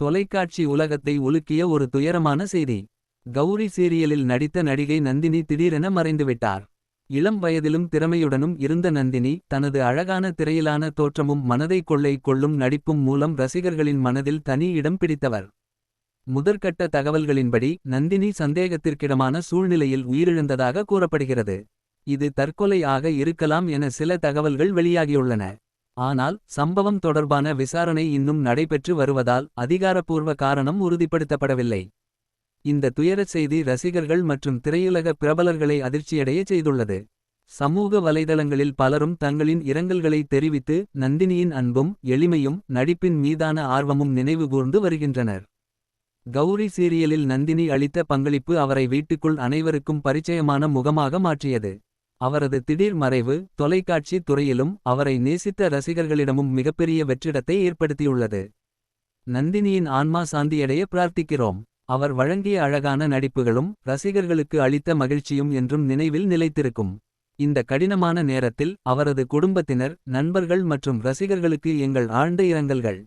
தொலைக்காட்சி உலகத்தை உலுக்கிய ஒரு துயரமான செய்தி. கௌரி சீரியலில் நடித்த நடிகை நந்தினி திடீரென மறைந்துவிட்டார். இளம் வயதிலும் திறமையுடனும் இருந்த நந்தினி தனது அழகான திரையிலான தோற்றமும் மனதை கொள்ளை கொள்ளும் நடிப்பும் மூலம் ரசிகர்களின் மனதில் தனி இடம் பிடித்தவர். முதற்கட்ட தகவல்களின்படி நந்தினி சந்தேகத்திற்கிடமான சூழ்நிலையில் உயிரிழந்ததாக கூறப்படுகிறது. இது தற்கொலை ஆக இருக்கலாம் என சில தகவல்கள் வெளியாகியுள்ளன. ஆனால் சம்பவம் தொடர்பான விசாரணை இன்னும் நடைபெற்று வருவதால் அதிகாரப்பூர்வ காரணம் உறுதிப்படுத்தப்படவில்லை. இந்த துயரச் செய்தி ரசிகர்கள் மற்றும் திரையுலக பிரபலர்களை அதிர்ச்சியடைய செய்துள்ளது. சமூக வலைதளங்களில் பலரும் தங்களின் இரங்கல்களை தெரிவித்து நந்தினியின் அன்பும் எளிமையும் நடிப்பின் மீதான ஆர்வமும் நினைவுகூர்ந்து வருகின்றனர். கௌரி சீரியலில் நந்தினி அளித்த பங்களிப்பு அவரை வீட்டுக்குள் அனைவருக்கும் பரிச்சயமான முகமாக மாற்றியது. அவரது திடீர் மறைவு தொலைக்காட்சி துறையிலும் அவரை நேசித்த ரசிகர்களிடமும் மிகப்பெரிய வெற்றிடத்தை ஏற்படுத்தியுள்ளது. நந்தினியின் ஆன்மா சாந்தியடைய பிரார்த்திக்கிறோம். அவர் வழங்கிய அழகான நடிப்புகளும் ரசிகர்களுக்கு அளித்த மகிழ்ச்சியும் என்றும் நினைவில் நிலைத்திருக்கும். இந்த கடினமான நேரத்தில் அவரது குடும்பத்தினர் நண்பர்கள் மற்றும் ரசிகர்களுக்கு எங்கள் ஆழ்ந்த இரங்கல்கள்.